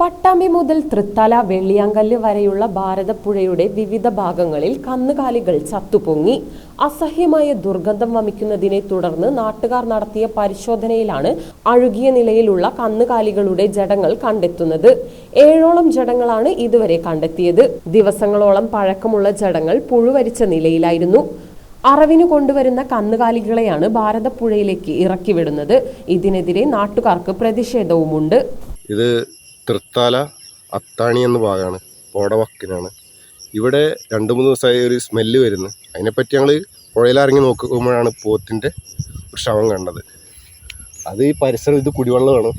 പട്ടാമ്പി മുതൽ തൃത്തല വെള്ളിയാങ്കല്ല് വരെയുള്ള ഭാരതപ്പുഴയുടെ വിവിധ ഭാഗങ്ങളിൽ കന്നുകാലികൾ ചത്തുപൊങ്ങി. അസഹ്യമായ ദുർഗന്ധം വമിക്കുന്നതിനെ തുടർന്ന് നാട്ടുകാർ നടത്തിയ പരിശോധനയിലാണ് അഴുകിയ നിലയിലുള്ള കന്നുകാലികളുടെ ജഡങ്ങൾ കണ്ടെത്തുന്നത്. ഏഴോളം ജഡങ്ങളാണ് ഇതുവരെ കണ്ടെത്തിയത്. ദിവസങ്ങളോളം പഴക്കമുള്ള ജഡങ്ങൾ പുഴുവരിച്ച നിലയിലായിരുന്നു. അറവിന് കൊണ്ടുവരുന്ന കന്നുകാലികളെയാണ് ഭാരതപ്പുഴയിലേക്ക് ഇറക്കിവിടുന്നത്. ഇതിനെതിരെ നാട്ടുകാർക്ക് പ്രതിഷേധവുമുണ്ട്. ഇത് തൃത്താല അത്താണി എന്ന ഭാഗമാണ് പോടവക്കിനാണ്. ഇവിടെ രണ്ട് മൂന്ന് ദിവസമായി ഒരു സ്മെല്ല് വരുന്നു. അതിനെപ്പറ്റി ഞങ്ങൾ പുഴയിലിറങ്ങി നോക്കുമ്പോഴാണ് പോത്തിന്റെ ഒരു ശവം കണ്ടത്. അത് ഈ പരിസരം ഇത് കുടിവെള്ളമാണ്.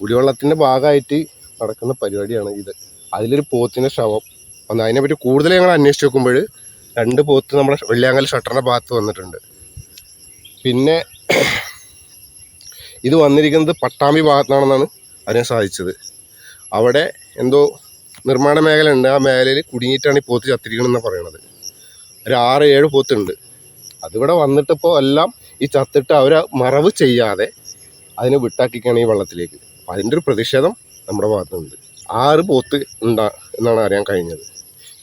കുടിവെള്ളത്തിന്റെ ഭാഗമായിട്ട് നടക്കുന്ന പരിപാടിയാണ് ഇത്. അതിലൊരു പോത്തിന്റെ ശവം വന്ന്. അതിനെപ്പറ്റി കൂടുതൽ ഞങ്ങൾ അന്വേഷിച്ച് നോക്കുമ്പോൾ രണ്ട് പോത്ത് നമ്മുടെ വെള്ളിയാങ്കൽ ഷട്ടറിന്റെ ഭാഗത്ത് വന്നിട്ടുണ്ട്. പിന്നെ ഇത് വന്നിരിക്കുന്നത് പട്ടാമ്പി ഭാഗത്താണെന്നാണ് അറിയാൻ സാധിച്ചത് അവിടെ എന്തോ നിർമ്മാണ മേഖല ഉണ്ട് ആ മേഖലയിൽ കുടുങ്ങിയിട്ടാണ് ഈ പോത്ത് ചത്തിരിക്കണമെന്നാണ് പറയണത്. ഒരു ആറ് ഏഴ് പോത്തുണ്ട്. അതിവിടെ വന്നിട്ടിപ്പോൾ എല്ലാം ഈ ചത്തിട്ട് അവർ മറവ് ചെയ്യാതെ അതിനെ വിട്ടാക്കിക്കാണ് ഈ വെള്ളത്തിലേക്ക്. അപ്പം അതിന്റെ ഒരു പ്രതിഷേധം നമ്മുടെ ഭാഗത്തുണ്ട്. ആറ് പോത്ത് ഉണ്ടാ എന്നാണ് അറിയാൻ കഴിഞ്ഞത്.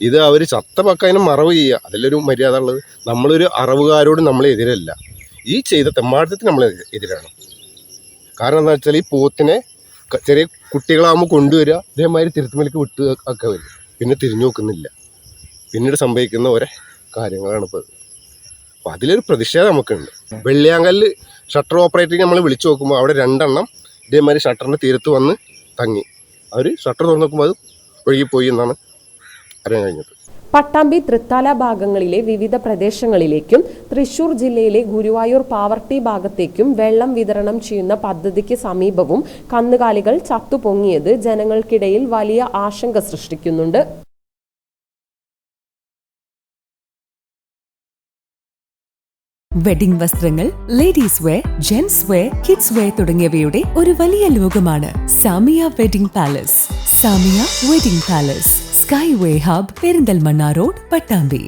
ഇത് അവർ ചത്ത പക്ക അതിനെ മറവ് ചെയ്യുക. അതിലൊരു മര്യാദ ഉള്ളത് നമ്മളൊരു അറവുകാരോട് നമ്മൾ എതിരല്ല. ഈ ചെയ്ത തെമ്മാടത്തിന് നമ്മൾ എതിരാണ്. കാരണം എന്താ വെച്ചാൽ ഈ പോത്തിനെ ചെറിയ കുട്ടികളാകുമ്പോൾ കൊണ്ടുവരിക. ഇതേമാതിരി തിരുത്തുമലക്ക് വിട്ട് ഒക്കെ വരും. പിന്നെ തിരിഞ്ഞു നോക്കുന്നില്ല. പിന്നീട് സംഭവിക്കുന്ന ഓരോ കാര്യങ്ങളാണ് ഇപ്പോൾ അപ്പോൾ അതിലൊരു പ്രതിഷേധം നമുക്കുണ്ട്. വെള്ളിയാങ്കല്ല് ഷട്ടർ ഓപ്പറേറ്ററിങ് നമ്മൾ വിളിച്ചു നോക്കുമ്പോൾ അവിടെ രണ്ടെണ്ണം ഇതേമാതിരി ഷട്ടറിന്റെ തീരത്ത് വന്ന് തങ്ങി. അവർ ഷട്ടർ തുറന്നു നോക്കുമ്പോൾ അത് ഒഴുകിപ്പോയി എന്നാണ് അറിയാൻ കഴിഞ്ഞത്. പട്ടാമ്പി തൃത്താല ഭാഗങ്ങളിലെ വിവിധ പ്രദേശങ്ങളിലേക്കും തൃശൂർ ജില്ലയിലെ ഗുരുവായൂർ പാവർട്ടി ഭാഗത്തേക്കും വെള്ളം വിതരണം ചെയ്യുന്ന പദ്ധതിക്ക് സമീപവും കന്നുകാലികൾ ചത്തുപൊങ്ങിയത് ജനങ്ങൾക്കിടയിൽ വലിയ ആശങ്ക സൃഷ്ടിക്കുന്നുണ്ട്. വെഡിംഗ് വസ്ത്രങ്ങൾ ladies wear gents wear kids wear തുടങ്ങിയവയുടെ ഒരു വലിയ ലോകമാണ് Samiya wedding palace. Samiya wedding palace. Sky way hub Perinthalmanna road Pattambi